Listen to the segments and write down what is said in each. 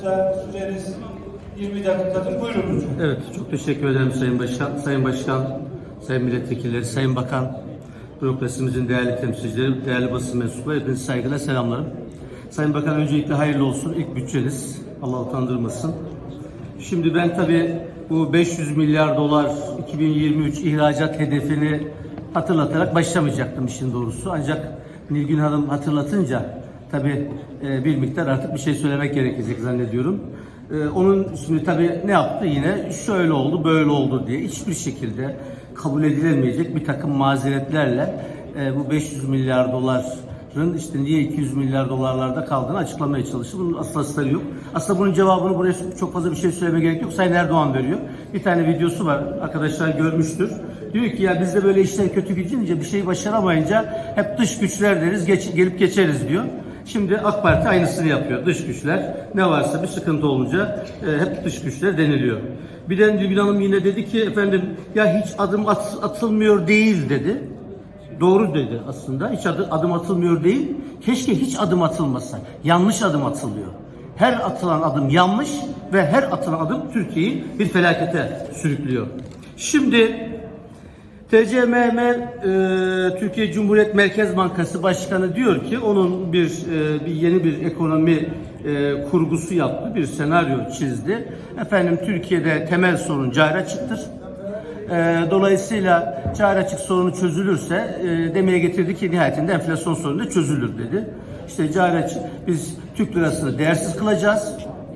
Sonuçta süreniz 20 dakikadır. Buyurun lütfen. Evet, çok teşekkür ederim Sayın Başkan, Sayın Başkan, Sayın Milletvekilleri, Sayın Bakan, bürokrasimizin değerli temsilcileri, değerli basın mensupları, hepinizi saygıyla selamlarım. Sayın Bakan öncelikle hayırlı olsun, ilk bütçeniz, Allah utandırmasın. Şimdi ben tabii bu 500 milyar dolar 2023 ihracat hedefini hatırlatarak başlamayacaktım işin doğrusu. Ancak Nilgün Hanım hatırlatınca tabii e, bir miktar artık bir şey söylemek gerekecek zannediyorum. E, onun şimdi tabii ne yaptı yine şöyle oldu böyle oldu diye hiçbir şekilde kabul edilemeyecek bir takım mazeretlerle e, bu 500 milyar doların işte niye 200 milyar dolarlarda kaldığını açıklamaya çalıştı. Bunun asla astarı yok. Aslında bunun cevabını buraya çok fazla bir şey söylemeye gerek yok. Sayın Erdoğan veriyor. Bir tane videosu var. Arkadaşlar görmüştür. Diyor ki ya bizde böyle işler kötü gidince bir şey başaramayınca hep dış güçler deriz geç, gelip geçeriz diyor. Şimdi AK Parti aynısını yapıyor. Dış güçler ne varsa bir sıkıntı olunca e, hep dış güçler deniliyor. Bir de Nilgün Hanım yine dedi ki efendim ya hiç adım at- atılmıyor değil dedi. Doğru dedi aslında. Hiç adı- adım atılmıyor değil. Keşke hiç adım atılmasa. Yanlış adım atılıyor. Her atılan adım yanlış ve her atılan adım Türkiye'yi bir felakete sürüklüyor. Şimdi TCMM e, Türkiye Cumhuriyet Merkez Bankası Başkanı diyor ki onun bir, e, bir yeni bir ekonomi e, kurgusu yaptı, bir senaryo çizdi. Efendim Türkiye'de temel sorun cari açıktır. E, dolayısıyla cari açık sorunu çözülürse e, demeye getirdi ki nihayetinde enflasyon sorunu da çözülür dedi. İşte cari açık biz Türk lirasını değersiz kılacağız.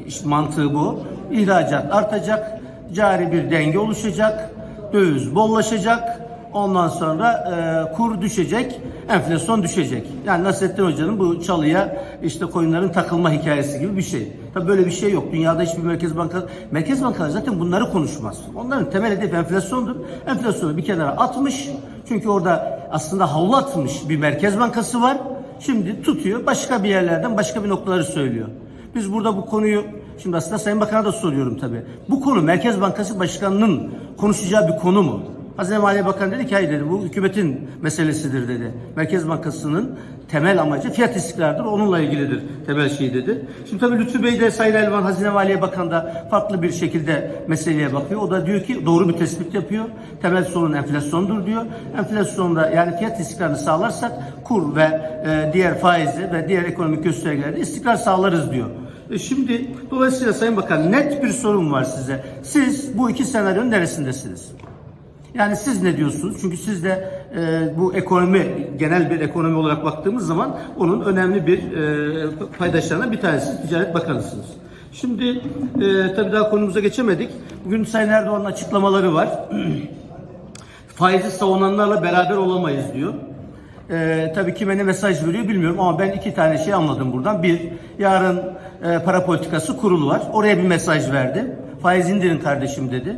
İşte mantığı bu. İhracat artacak, cari bir denge oluşacak, döviz bollaşacak. Ondan sonra e, kur düşecek, enflasyon düşecek. Yani Nasrettin Hoca'nın bu çalıya işte koyunların takılma hikayesi gibi bir şey. Tabii böyle bir şey yok. Dünyada hiçbir merkez banka, merkez bankaları zaten bunları konuşmaz. Onların temel hedefi enflasyondur. Enflasyonu bir kenara atmış. Çünkü orada aslında havlu atmış bir merkez bankası var. Şimdi tutuyor başka bir yerlerden başka bir noktaları söylüyor. Biz burada bu konuyu şimdi aslında Sayın Bakan'a da soruyorum tabii. Bu konu Merkez Bankası Başkanı'nın konuşacağı bir konu mu? Hazine Maliye Bakanı dedi ki hayır dedi bu hükümetin meselesidir dedi. Merkez Bankası'nın temel amacı fiyat istikrarıdır. Onunla ilgilidir temel şey dedi. Şimdi tabii Lütfü Bey de Sayın Elvan Hazine Maliye Bakanı da farklı bir şekilde meseleye bakıyor. O da diyor ki doğru bir tespit yapıyor. Temel sorun enflasyondur diyor. Enflasyonda yani fiyat istikrarını sağlarsak kur ve e, diğer faizi ve diğer ekonomik göstergelerde istikrar sağlarız diyor. E Şimdi dolayısıyla Sayın Bakan net bir sorun var size. Siz bu iki senaryonun neresindesiniz? Yani siz ne diyorsunuz? Çünkü siz de e, bu ekonomi, genel bir ekonomi olarak baktığımız zaman onun önemli bir e, paydaşlarından bir tanesi Ticaret Bakanısınız. Şimdi e, tabii daha konumuza geçemedik. Bugün Sayın Erdoğan'ın açıklamaları var. Faizi savunanlarla beraber olamayız diyor. Ee, tabii kime ne mesaj veriyor bilmiyorum ama ben iki tane şey anladım buradan. Bir, yarın e, para politikası kurulu var. Oraya bir mesaj verdi. Faiz indirin kardeşim dedi.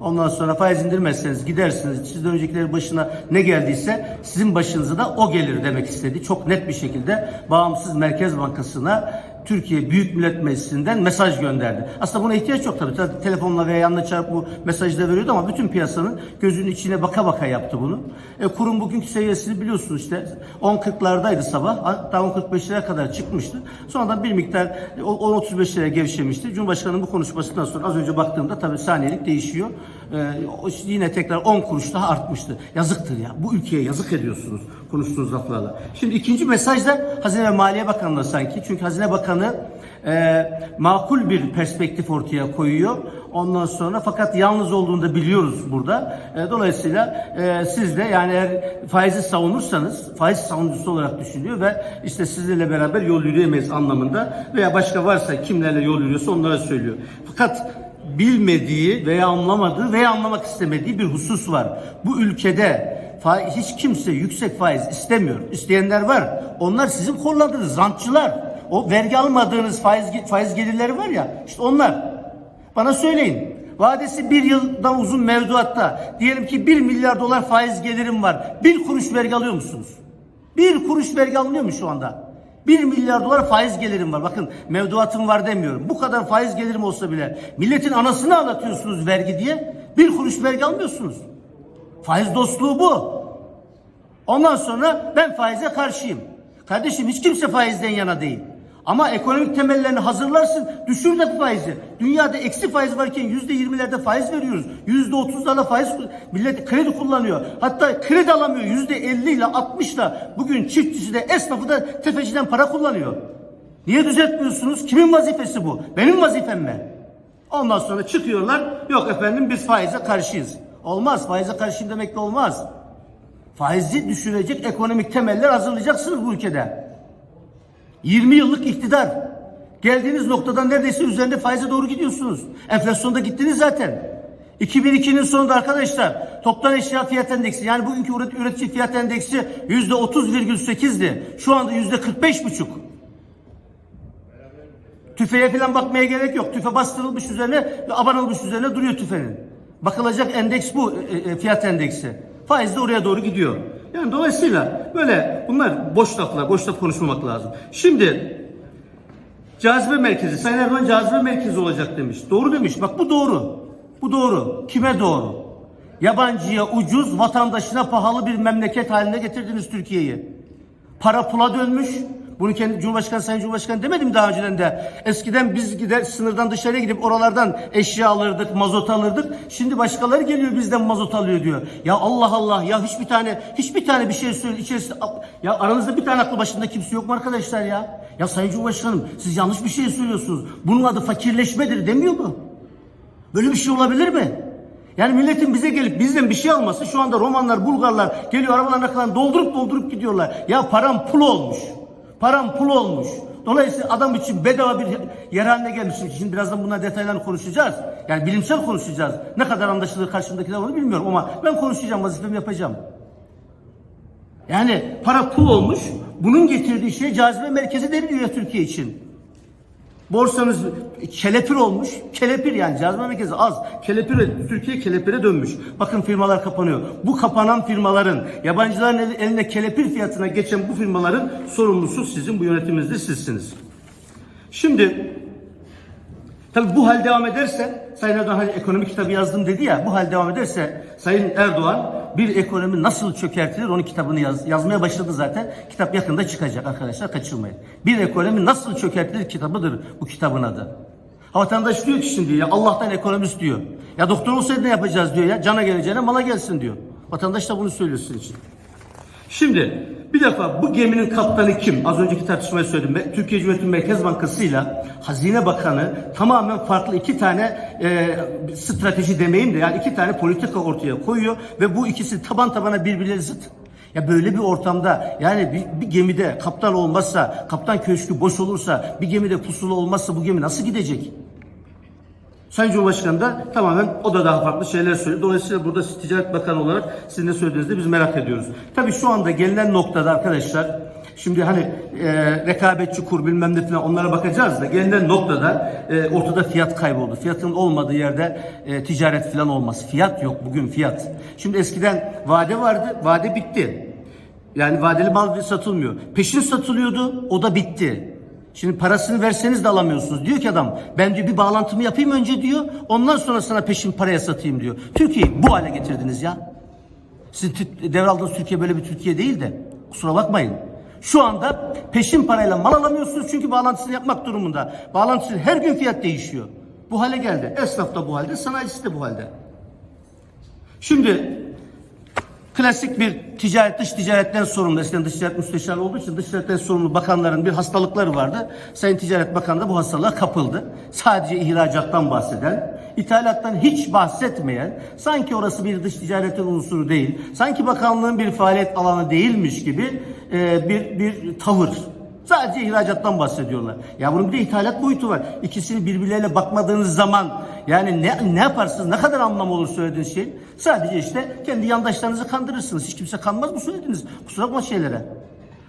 Ondan sonra faiz indirmezseniz gidersiniz. Sizden öncekilerin başına ne geldiyse sizin başınıza da o gelir demek istedi. Çok net bir şekilde bağımsız Merkez Bankası'na Türkiye Büyük Millet Meclisi'nden mesaj gönderdi. Aslında buna ihtiyaç yok tabii. Telefonla veya yanına çarpıp bu mesajı da veriyordu ama bütün piyasanın gözünün içine baka baka yaptı bunu. E, kurum bugünkü seviyesini biliyorsunuz işte 10.40'lardaydı sabah. Hatta 10.45'lere kadar çıkmıştı. Sonradan bir miktar e, 10.35 liraya gevşemişti. Cumhurbaşkanı'nın bu konuşmasından sonra az önce baktığımda tabii saniyelik değişiyor. E, yine tekrar 10 kuruş daha artmıştı. Yazıktır ya. Bu ülkeye yazık ediyorsunuz konuştuğunuz laflarla. Şimdi ikinci mesaj da Hazine ve Maliye Bakanı'na sanki. Çünkü Hazine Bakanı e, makul bir perspektif ortaya koyuyor. Ondan sonra fakat yalnız olduğunu da biliyoruz burada. E, dolayısıyla e, siz de yani eğer faizi savunursanız faiz savunucusu olarak düşünüyor ve işte sizlerle beraber yol yürüyemeyiz anlamında veya başka varsa kimlerle yol yürüyorsa onlara söylüyor. Fakat bilmediği veya anlamadığı veya anlamak istemediği bir husus var. Bu ülkede hiç kimse yüksek faiz istemiyor. İsteyenler var. Onlar sizin kolladığınız zantçılar. O vergi almadığınız faiz faiz gelirleri var ya işte onlar. Bana söyleyin. Vadesi bir yıldan uzun mevduatta diyelim ki 1 milyar dolar faiz gelirim var. Bir kuruş vergi alıyor musunuz? Bir kuruş vergi alınıyor mu şu anda? 1 milyar dolar faiz gelirim var. Bakın mevduatım var demiyorum. Bu kadar faiz gelirim olsa bile milletin anasını ağlatıyorsunuz vergi diye. Bir kuruş vergi almıyorsunuz. Faiz dostluğu bu. Ondan sonra ben faize karşıyım. Kardeşim hiç kimse faizden yana değil. Ama ekonomik temellerini hazırlarsın, düşür de faizi. Dünyada eksi faiz varken yüzde yirmilerde faiz veriyoruz. Yüzde otuzlarla faiz, millet kredi kullanıyor. Hatta kredi alamıyor yüzde elli ile altmışla. Bugün çiftçisi de esnafı da tefeciden para kullanıyor. Niye düzeltmiyorsunuz? Kimin vazifesi bu? Benim vazifem mi? Ondan sonra çıkıyorlar, yok efendim biz faize karşıyız. Olmaz, faize karşıyım demek de olmaz. Faizi düşürecek ekonomik temeller hazırlayacaksınız bu ülkede. 20 yıllık iktidar. Geldiğiniz noktadan neredeyse üzerinde faize doğru gidiyorsunuz. Enflasyonda gittiniz zaten. 2002'nin sonunda arkadaşlar toptan eşya fiyat endeksi yani bugünkü üret- üretici fiyat endeksi %30,8'di. Şu anda %45,5. Tüfeğe falan bakmaya gerek yok. Tüfe bastırılmış üzerine ve abanılmış üzerine duruyor tüfenin. Bakılacak endeks bu e, e, fiyat endeksi. Faiz de oraya doğru gidiyor. Yani dolayısıyla böyle bunlar boş laflar, boş laf konuşmamak lazım. Şimdi cazibe merkezi, Sayın Erdoğan cazibe merkezi olacak demiş. Doğru demiş. Bak bu doğru. Bu doğru. Kime doğru? Yabancıya ucuz, vatandaşına pahalı bir memleket haline getirdiniz Türkiye'yi. Para pula dönmüş. Bunu kendi Cumhurbaşkanı Sayın Cumhurbaşkanı demedim daha önceden de. Eskiden biz gider sınırdan dışarıya gidip oralardan eşya alırdık, mazot alırdık. Şimdi başkaları geliyor bizden mazot alıyor diyor. Ya Allah Allah ya hiçbir tane hiçbir tane bir şey söyle içerisinde ya aranızda bir tane aklı başında kimse yok mu arkadaşlar ya? Ya Sayın Cumhurbaşkanım siz yanlış bir şey söylüyorsunuz. Bunun adı fakirleşmedir demiyor mu? Böyle bir şey olabilir mi? Yani milletin bize gelip bizden bir şey alması şu anda Romanlar, Bulgarlar geliyor arabalarına kadar doldurup doldurup gidiyorlar. Ya param pul olmuş. Param pul olmuş. Dolayısıyla adam için bedava bir yer haline gelmiş. Şimdi birazdan bunlar detaylarını konuşacağız. Yani bilimsel konuşacağız. Ne kadar anlaşılır karşımdakiler onu bilmiyorum ama ben konuşacağım, vazifemi yapacağım. Yani para pul olmuş. Bunun getirdiği şey cazibe merkezi deniliyor Türkiye için. Borsanız kelepir olmuş. Kelepir yani cazibe merkezi az. Kelepir Türkiye kelepire dönmüş. Bakın firmalar kapanıyor. Bu kapanan firmaların yabancıların el- eline kelepir fiyatına geçen bu firmaların sorumlusu sizin bu yönetiminizde sizsiniz. Şimdi Tabii bu hal devam ederse, Sayın Erdoğan hani ekonomi kitabı yazdım dedi ya, bu hal devam ederse Sayın Erdoğan bir ekonomi nasıl çökertilir onun kitabını yaz, yazmaya başladı zaten. Kitap yakında çıkacak arkadaşlar kaçırmayın. Bir ekonomi nasıl çökertilir kitabıdır bu kitabın adı. Vatandaş diyor ki şimdi ya Allah'tan ekonomist diyor. Ya doktor olsaydı ne yapacağız diyor ya. Cana geleceğine mala gelsin diyor. Vatandaş da bunu söylüyor sizin için. Şimdi bir defa bu geminin kaptanı kim? Az önceki tartışmayı söyledim. Ben Türkiye Cumhuriyeti Merkez Bankası ile Hazine Bakanı tamamen farklı iki tane e, strateji demeyeyim de yani iki tane politika ortaya koyuyor ve bu ikisi taban tabana birbirleri zıt. Ya böyle bir ortamda yani bir, bir gemide kaptan olmazsa, kaptan köşkü boş olursa, bir gemide pusulu olmazsa bu gemi nasıl gidecek? Sayın Cumhurbaşkanı da tamamen o da daha farklı şeyler söylüyor. Dolayısıyla burada Ticaret Bakanı olarak sizin de söylediğinizde biz merak ediyoruz. Tabii şu anda gelinen noktada arkadaşlar Şimdi hani e, rekabetçi kur bilmem ne falan onlara bakacağız da gelinen noktada e, ortada fiyat kayboldu. Fiyatın olmadığı yerde e, ticaret falan olmaz. Fiyat yok bugün fiyat. Şimdi eskiden vade vardı, vade bitti. Yani vadeli mal satılmıyor. Peşin satılıyordu, o da bitti. Şimdi parasını verseniz de alamıyorsunuz. Diyor ki adam ben diyor bir bağlantımı yapayım önce diyor. Ondan sonra sana peşin paraya satayım diyor. Türkiye'yi bu hale getirdiniz ya. Sizin devraldığınız Türkiye böyle bir Türkiye değil de. Kusura bakmayın. Şu anda peşin parayla mal alamıyorsunuz çünkü bağlantısını yapmak durumunda. Bağlantısı her gün fiyat değişiyor. Bu hale geldi. Esnaf da bu halde, sanayicisi de bu halde. Şimdi klasik bir ticaret, dış ticaretten sorumlu, eskiden dış ticaret müsteşarı olduğu için dış ticaretten sorumlu bakanların bir hastalıkları vardı. Sayın Ticaret Bakanı da bu hastalığa kapıldı. Sadece ihracattan bahseden, ithalattan hiç bahsetmeyen, sanki orası bir dış ticaretin unsuru değil, sanki bakanlığın bir faaliyet alanı değilmiş gibi e, bir, bir tavır. Sadece ihracattan bahsediyorlar. Ya bunun bir de ithalat boyutu var. İkisini birbirlerine bakmadığınız zaman yani ne, ne yaparsınız, ne kadar anlam olur söylediğiniz şey? Sadece işte kendi yandaşlarınızı kandırırsınız. Hiç kimse kanmaz mı söylediğiniz? Kusura bakma şeylere.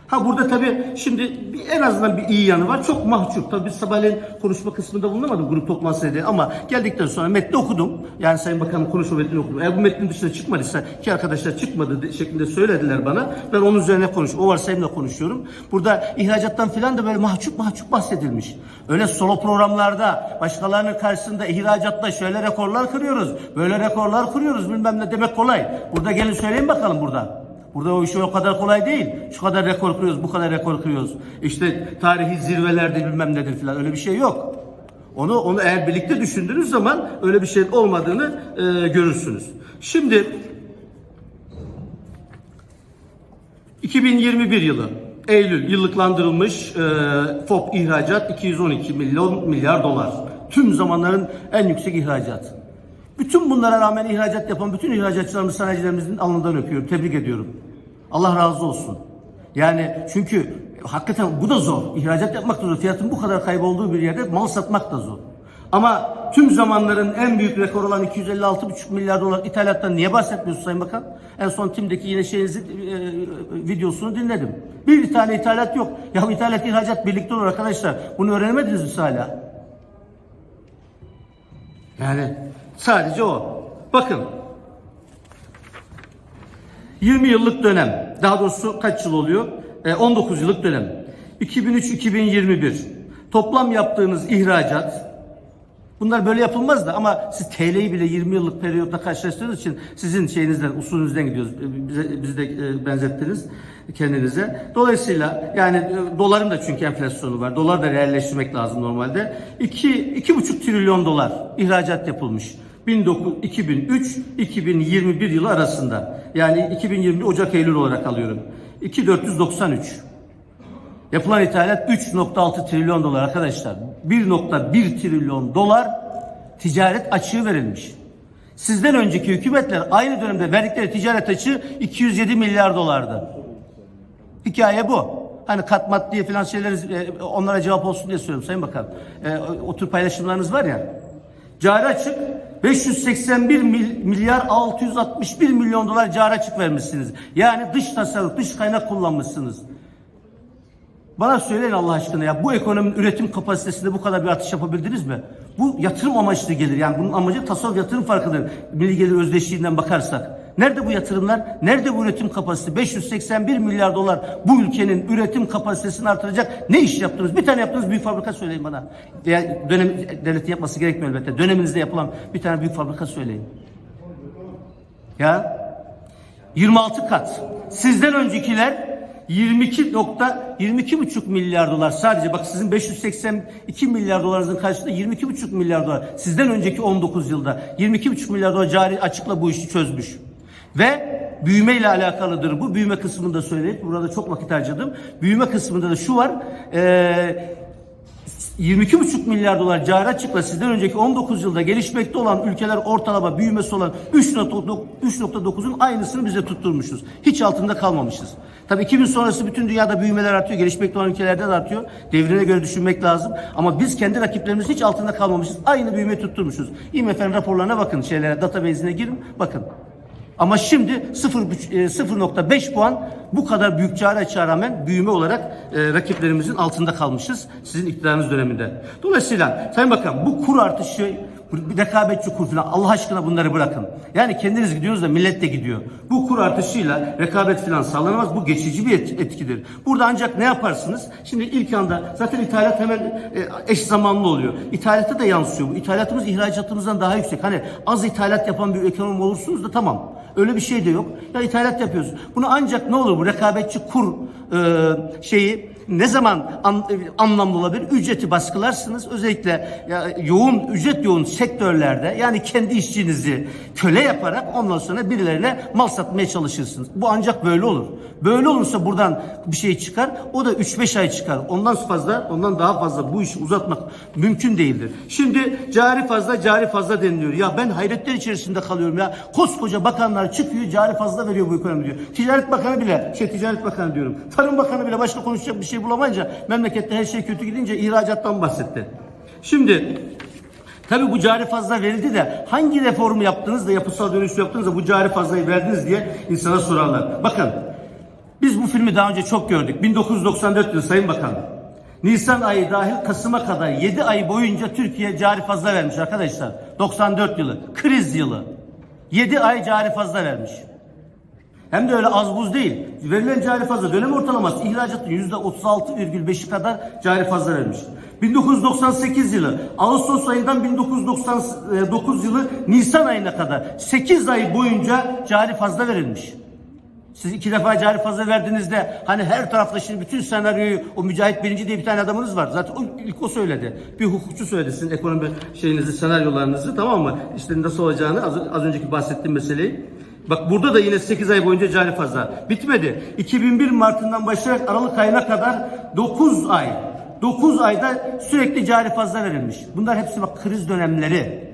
Ha burada tabii şimdi en azından bir iyi yanı var. Çok mahcup. Tabii biz sabahleyin konuşma kısmında bulunamadım grup toplantısında ama geldikten sonra metni okudum. Yani Sayın Bakan'ın konuşma metnini okudum. Eğer bu metnin dışına çıkmadıysa ki arkadaşlar çıkmadı de- şeklinde söylediler bana. Ben onun üzerine konuşuyorum. O varsayımla konuşuyorum. Burada ihracattan filan da böyle mahcup mahcup bahsedilmiş. Öyle solo programlarda başkalarının karşısında ihracatta şöyle rekorlar kırıyoruz. Böyle rekorlar kırıyoruz bilmem ne demek kolay. Burada gelin söyleyin bakalım burada. Burada o iş o kadar kolay değil. Şu kadar rekor kırıyoruz, bu kadar rekor kırıyoruz. İşte tarihi zirvelerde bilmem nedir falan öyle bir şey yok. Onu onu eğer birlikte düşündüğünüz zaman öyle bir şeyin olmadığını e, görürsünüz. Şimdi 2021 yılı Eylül yıllıklandırılmış e, FOB ihracat 212 milyon milyar dolar. Tüm zamanların en yüksek ihracat. Bütün bunlara rağmen ihracat yapan bütün ihracatçılarımız, sanayicilerimizin alnından öpüyorum. Tebrik ediyorum. Allah razı olsun. Yani çünkü hakikaten bu da zor. İhracat yapmak da zor. Fiyatın bu kadar kaybolduğu bir yerde mal satmak da zor. Ama tüm zamanların en büyük rekor olan 256,5 milyar dolar ithalattan niye bahsetmiyorsun Sayın Bakan? En son Tim'deki yine şeyinizi, e, videosunu dinledim. Bir tane ithalat yok. Ya ithalat ihracat birlikte olur arkadaşlar. Bunu öğrenemediniz mi hala? Yani sadece o. Bakın 20 yıllık dönem. Daha doğrusu kaç yıl oluyor? E, 19 yıllık dönem. 2003-2021. Toplam yaptığınız ihracat Bunlar böyle yapılmaz da ama siz TL'yi bile 20 yıllık periyotta karşılaştırdığınız için sizin şeyinizden, usulünüzden gidiyoruz. Bize, bizi de e, benzettiniz kendinize. Dolayısıyla yani e, doların da çünkü enflasyonu var. Dolar da realleştirmek lazım normalde. 2 2,5 trilyon dolar ihracat yapılmış. 2003-2021 yılı arasında. Yani 2020 Ocak Eylül olarak alıyorum. 2493. Yapılan ithalat 3.6 trilyon dolar arkadaşlar. 1.1 trilyon dolar ticaret açığı verilmiş. Sizden önceki hükümetler aynı dönemde verdikleri ticaret açığı 207 milyar dolardı. Hikaye bu. Hani katmat diye filan şeyleri e, onlara cevap olsun diye söylüyorum Sayın Bakan. E, o tür paylaşımlarınız var ya. Cari açık 581 mil- milyar 661 milyon dolar cari açık vermişsiniz. Yani dış tasarruf, dış kaynak kullanmışsınız. Bana söyleyin Allah aşkına ya bu ekonominin üretim kapasitesinde bu kadar bir artış yapabildiniz mi? Bu yatırım amaçlı gelir. Yani bunun amacı tasarruf yatırım farkıdır. Milli gelir özdeşliğinden bakarsak. Nerede bu yatırımlar? Nerede bu üretim kapasitesi? 581 milyar dolar bu ülkenin üretim kapasitesini artıracak ne iş yaptınız? Bir tane yaptığınız büyük fabrika söyleyin bana. Dönem devletin yapması gerekmiyor elbette. Döneminizde yapılan bir tane büyük fabrika söyleyin. Ya 26 kat. Sizden öncekiler 22 nokta 22,5 milyar dolar sadece bak sizin 582 milyar dolarınızın karşısında 22,5 milyar dolar sizden önceki 19 yılda 22,5 milyar dolar cari açıkla bu işi çözmüş. Ve büyüme ile alakalıdır bu. Büyüme kısmında söyleyip burada çok vakit harcadım. Büyüme kısmında da şu var. Eee 22,5 milyar dolar cari açıkla sizden önceki 19 yılda gelişmekte olan ülkeler ortalama büyümesi olan 3.9 3.9'un aynısını bize tutturmuşuz. Hiç altında kalmamışız. Tabii 2000 sonrası bütün dünyada büyümeler artıyor. Gelişmekte olan ülkelerde de artıyor. Devrine göre düşünmek lazım. Ama biz kendi rakiplerimizin hiç altında kalmamışız. Aynı büyüme tutturmuşuz. IMF'nin raporlarına bakın. Şeylere, database'ine girin. Bakın. Ama şimdi 0, e, 0.5 puan bu kadar büyük cari açığa rağmen büyüme olarak e, rakiplerimizin altında kalmışız sizin iktidarınız döneminde. Dolayısıyla Sayın Bakan bu kur artışı rekabetçi kur falan Allah aşkına bunları bırakın. Yani kendiniz gidiyorsunuz da millet de gidiyor. Bu kur artışıyla rekabet falan sağlanamaz. Bu geçici bir et- etkidir. Burada ancak ne yaparsınız? Şimdi ilk anda zaten ithalat hemen e, eş zamanlı oluyor. İthalata da yansıyor bu. İthalatımız ihracatımızdan daha yüksek. Hani az ithalat yapan bir ekonomi olursunuz da tamam. Öyle bir şey de yok. Ya ithalat yapıyoruz. Bunu ancak ne olur bu rekabetçi kur e, şeyi ne zaman an- e, anlamlı olabilir? Ücreti baskılarsınız. Özellikle ya, yoğun ücret yoğun sektörlerde yani kendi işçinizi köle yaparak ondan sonra birilerine mal satmaya çalışırsınız. Bu ancak böyle olur. Böyle olursa buradan bir şey çıkar. O da 3-5 ay çıkar. Ondan fazla, ondan daha fazla bu işi uzatmak mümkün değildir. Şimdi cari fazla, cari fazla deniliyor. Ya ben hayretler içerisinde kalıyorum ya. Koskoca bakanlar çıkıyor, cari fazla veriyor bu ekonomi diyor. Ticaret Bakanı bile, şey Ticaret Bakanı diyorum. Tarım Bakanı bile başka konuşacak bir şey bulamayınca memlekette her şey kötü gidince ihracattan bahsetti. Şimdi Tabii bu cari fazla verildi de hangi reformu yaptınız da yapısal dönüş yaptınız da bu cari fazlayı verdiniz diye insana sorarlar. Bakın biz bu filmi daha önce çok gördük. 1994 yılı Sayın Bakan. Nisan ayı dahil Kasım'a kadar 7 ay boyunca Türkiye cari fazla vermiş arkadaşlar. 94 yılı. Kriz yılı. 7 ay cari fazla vermiş. Hem de öyle az buz değil. Verilen cari fazla dönem ortalaması ihracatın %36,5'i kadar cari fazla vermiş. 1998 yılı Ağustos ayından 1999 yılı Nisan ayına kadar 8 ay boyunca cari fazla verilmiş. Siz iki defa cari fazla verdiğinizde hani her tarafta şimdi bütün senaryoyu o Mücahit Birinci diye bir tane adamınız var. Zaten o, ilk o söyledi. Bir hukukçu söyledi sizin ekonomi şeyinizi, senaryolarınızı tamam mı? İşte nasıl olacağını az, az önceki bahsettiğim meseleyi. Bak burada da yine 8 ay boyunca cari fazla. Bitmedi. 2001 Mart'ından başlayarak Aralık ayına kadar 9 ay. 9 ayda sürekli cari fazla verilmiş. Bunlar hepsi bak kriz dönemleri.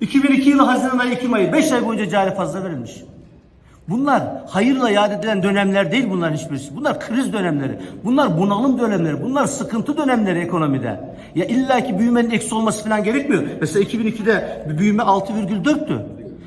2002 yılı Haziran ayı Ekim ayı 5 ay boyunca cari fazla verilmiş. Bunlar hayırla yad edilen dönemler değil bunların hiçbirisi. Bunlar kriz dönemleri. Bunlar bunalım dönemleri. Bunlar sıkıntı dönemleri ekonomide. Ya illaki büyümenin eksi olması falan gerekmiyor. Mesela 2002'de bir büyüme 6,4'tü.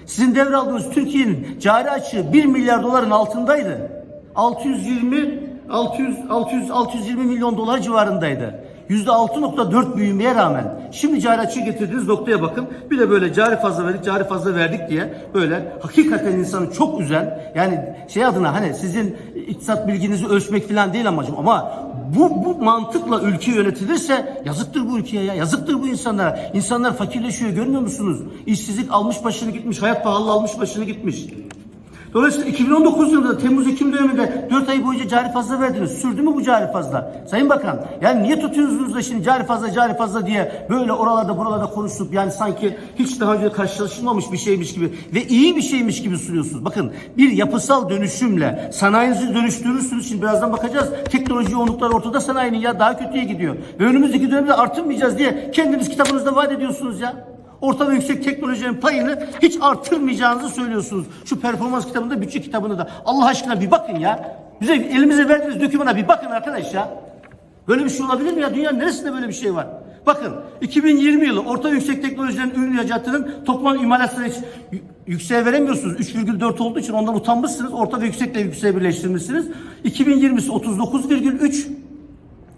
Sizin devraldığınız Türkiye'nin cari açığı 1 milyar doların altındaydı. 620 600 600 620 milyon dolar civarındaydı. %6.4 büyümeye rağmen şimdi cari açığı getirdiğiniz noktaya bakın. Bir de böyle cari fazla verdik, cari fazla verdik diye böyle hakikaten insanı çok üzen yani şey adına hani sizin iktisat bilginizi ölçmek falan değil amacım ama bu, bu mantıkla ülke yönetilirse yazıktır bu ülkeye ya. Yazıktır bu insanlara. İnsanlar fakirleşiyor görmüyor musunuz? İşsizlik almış başını gitmiş. Hayat pahalı almış başını gitmiş. Dolayısıyla 2019 yılında Temmuz-Ekim döneminde 4 ay boyunca cari fazla verdiniz. Sürdü mü bu cari fazla? Sayın Bakan yani niye tutuyorsunuz da şimdi cari fazla cari fazla diye böyle oralarda buralarda konuşup yani sanki hiç daha önce karşılaşılmamış bir şeymiş gibi ve iyi bir şeymiş gibi sunuyorsunuz. Bakın bir yapısal dönüşümle sanayinizi dönüştürürsünüz. Şimdi birazdan bakacağız. Teknoloji yoğunlukları ortada sanayinin ya daha kötüye gidiyor. Ve önümüzdeki dönemde artırmayacağız diye kendiniz kitabınızda vaat ediyorsunuz ya. Orta ve yüksek teknolojinin payını hiç artırmayacağınızı söylüyorsunuz. Şu performans kitabında, bütçe kitabında da. Allah aşkına bir bakın ya. Bize elimize verdiğiniz dokümana bir bakın arkadaş ya. Böyle bir şey olabilir mi ya? Dünyanın neresinde böyle bir şey var? Bakın 2020 yılı orta yüksek teknolojilerin ürün ihracatının toplam imalat süreci yükseğe veremiyorsunuz. 3,4 olduğu için ondan utanmışsınız. Orta ve yüksekle yükseğe birleştirmişsiniz. 2020'si 39,3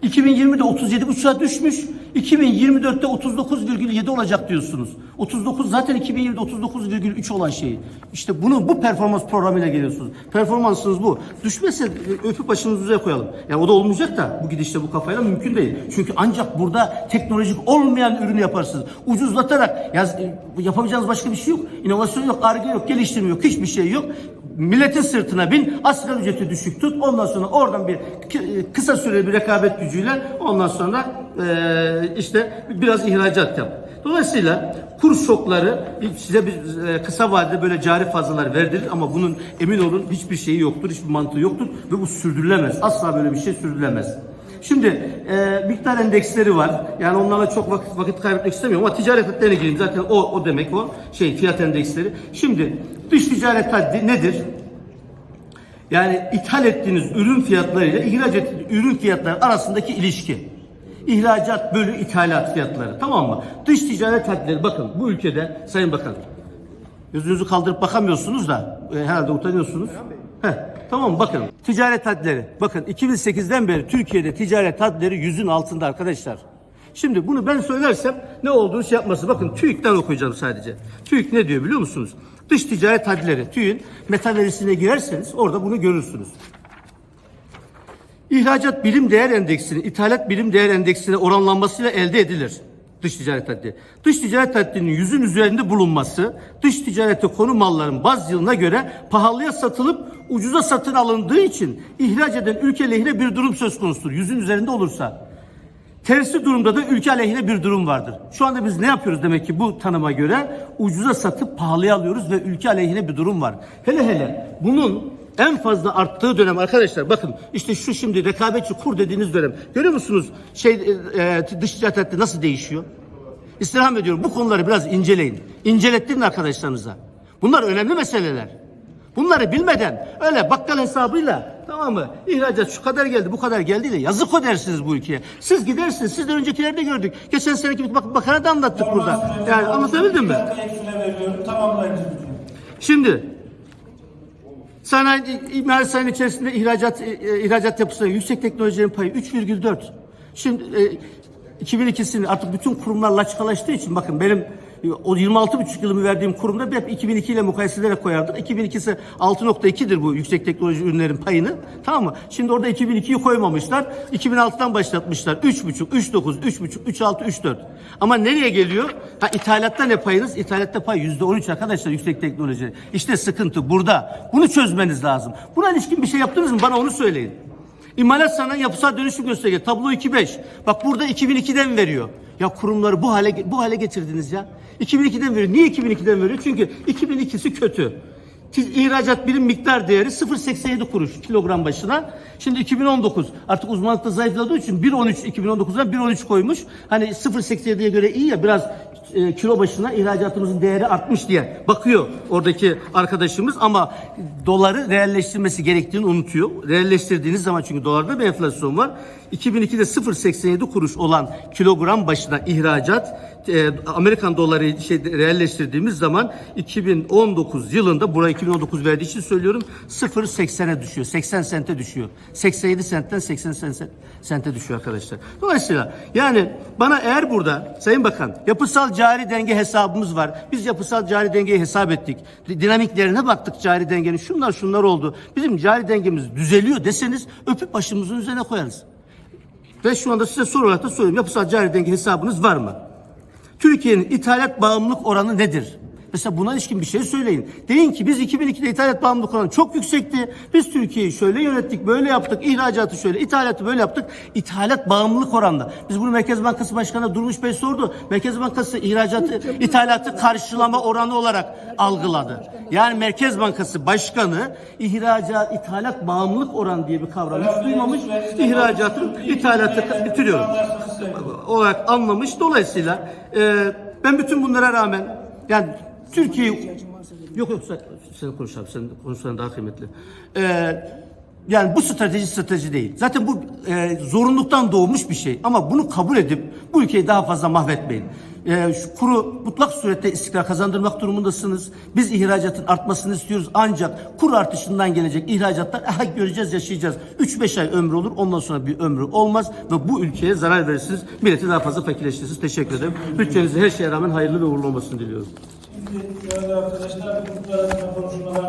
2020'de 37,5'a düşmüş. 2024'te 39,7 olacak diyorsunuz. 39 zaten 2020'de 39,3 olan şey. İşte bunu bu performans programıyla geliyorsunuz. Performansınız bu. Düşmese öpüp başınızı üzerine koyalım. Yani o da olmayacak da bu gidişle bu kafayla mümkün değil. Çünkü ancak burada teknolojik olmayan ürünü yaparsınız. Ucuzlatarak ya, e, yapamayacağınız başka bir şey yok. İnovasyon yok, arge yok, geliştirme yok, hiçbir şey yok. Milletin sırtına bin, asgari ücreti düşük tut. Ondan sonra oradan bir e, kısa süreli bir rekabet gücüyle ondan sonra e, işte biraz ihracat yap. Dolayısıyla kur şokları size bir e, kısa vadede böyle cari fazlalar verdirir ama bunun emin olun hiçbir şeyi yoktur, hiçbir mantığı yoktur ve bu sürdürülemez. Asla böyle bir şey sürdürülemez. Şimdi e, miktar endeksleri var. Yani onlarla çok vakit, vakit kaybetmek istemiyorum ama ticaret hadlerine gireyim. Zaten o, o demek o şey fiyat endeksleri. Şimdi dış ticaret haddi nedir? Yani ithal ettiğiniz ürün fiyatları ile ihraç ettiğiniz ürün fiyatları arasındaki ilişki. İhracat bölü ithalat fiyatları. Tamam mı? Dış ticaret hadleri bakın bu ülkede Sayın Bakan Gözünüzü kaldırıp bakamıyorsunuz da e, herhalde utanıyorsunuz. Heh, tamam bakın ticaret hadleri. Bakın 2008'den beri Türkiye'de ticaret hadleri yüzün altında arkadaşlar. Şimdi bunu ben söylersem ne olduğunu şey yapması. Bakın TÜİK'ten okuyacağım sadece. TÜİK ne diyor biliyor musunuz? Dış ticaret hadleri. TÜİK'in meta verisine girerseniz orada bunu görürsünüz. İhracat birim değer endeksinin ithalat birim değer endeksine oranlanmasıyla elde edilir. Dış ticaret haddi. Dış ticaret haddinin yüzün üzerinde bulunması, dış ticarete konu malların baz yılına göre pahalıya satılıp ucuza satın alındığı için ihraç eden ülke lehine bir durum söz konusudur. Yüzün üzerinde olursa. Tersi durumda da ülke aleyhine bir durum vardır. Şu anda biz ne yapıyoruz demek ki bu tanıma göre? Ucuza satıp pahalıya alıyoruz ve ülke aleyhine bir durum var. Hele hele bunun en fazla arttığı dönem arkadaşlar bakın işte şu şimdi rekabetçi kur dediğiniz dönem. Görüyor musunuz şey e, e, dış ticaret hattı nasıl değişiyor? İstirham ediyorum bu konuları biraz inceleyin. İncelettirin arkadaşlarınıza. Bunlar önemli meseleler. Bunları bilmeden öyle bakkal hesabıyla tamam mı? İhracat şu kadar geldi bu kadar geldi de yazık ödersiniz bu ülkeye. Siz gidersiniz sizden öncekilerde gördük. Geçen seneki bak bakana da anlattık burada. Yani anlatabildim mi? Tamamlayın. Şimdi sanayi imal sanayi içerisinde ihracat e, e, ihracat yapısında yüksek teknolojilerin payı 3,4. Şimdi e, 2002'sini artık bütün kurumlar laçkalaştığı için bakın benim o 26,5 yılımı verdiğim kurumda hep 2002 ile mukayese ederek koyardık. 2002'si 6.2'dir bu yüksek teknoloji ürünlerin payını. Tamam mı? Şimdi orada 2002'yi koymamışlar. 2006'dan başlatmışlar. 3.5, 3.9, 3.5, 3.6, 3.4. Ama nereye geliyor? Ha ithalatta ne payınız? İthalatta pay %13 arkadaşlar yüksek teknoloji. İşte sıkıntı burada. Bunu çözmeniz lazım. Buna ilişkin bir şey yaptınız mı? Bana onu söyleyin. İmalat sanayi yapısal dönüşüm gösterge tablo 2.5. Bak burada 2002'den veriyor. Ya kurumları bu hale bu hale getirdiniz ya. 2002'den veriyor. Niye 2002'den veriyor? Çünkü 2002'si kötü. İhracat birim miktar değeri 0.87 kuruş kilogram başına. Şimdi 2019 artık uzmanlıkta zayıfladığı için 1.13 2019'dan 1.13 koymuş. Hani 0.87'ye göre iyi ya biraz e, kilo başına ihracatımızın değeri artmış diye bakıyor oradaki arkadaşımız ama doları reel gerektiğini unutuyor. Reel zaman çünkü dolarda bir enflasyon var. 2002'de 0.87 kuruş olan kilogram başına ihracat e, Amerikan doları şey realleştirdiğimiz zaman 2019 yılında buraya 2019 verdiği için söylüyorum 0.80'e düşüyor. 80 sente düşüyor. 87 sentten 80 sente, düşüyor arkadaşlar. Dolayısıyla yani bana eğer burada Sayın Bakan yapısal cari denge hesabımız var. Biz yapısal cari dengeyi hesap ettik. Dinamiklerine baktık cari dengenin. Şunlar şunlar oldu. Bizim cari dengemiz düzeliyor deseniz öpüp başımızın üzerine koyarız. Ve şu anda size soru olarak da soruyorum. Yapısal cari denge hesabınız var mı? Türkiye'nin ithalat bağımlılık oranı nedir? Mesela buna ilişkin bir şey söyleyin. Deyin ki biz 2002'de ithalat bağımlılık oranı çok yüksekti. Biz Türkiye'yi şöyle yönettik, böyle yaptık. ihracatı şöyle, ithalatı böyle yaptık. İthalat bağımlılık oranında. Biz bunu Merkez Bankası Başkanı Durmuş Bey sordu. Merkez Bankası ihracatı, ithalatı karşılama oranı olarak algıladı. Yani Merkez Bankası Başkanı ihracat, ithalat bağımlılık oranı diye bir kavram hiç duymamış. İhracatı, ithalatı bitiriyorum olarak anlamış. Dolayısıyla e, ben bütün bunlara rağmen yani Türkiye yok yok sen, konuş abi sen konuşsan daha kıymetli. E, yani bu strateji strateji değil. Zaten bu e, zorunluluktan doğmuş bir şey. Ama bunu kabul edip bu ülkeyi daha fazla mahvetmeyin. E, şu kuru mutlak surette istikrar kazandırmak durumundasınız. Biz ihracatın artmasını istiyoruz. Ancak kur artışından gelecek ihracatlar aha, göreceğiz yaşayacağız. 3-5 ay ömrü olur. Ondan sonra bir ömrü olmaz. Ve bu ülkeye zarar verirsiniz. Milleti daha fazla fakirleştirirsiniz. Teşekkür ederim. Bütçenize her şeye rağmen hayırlı ve uğurlu olmasını diliyorum. Şimdi değerli arkadaşlar, bu arasında konuşmalar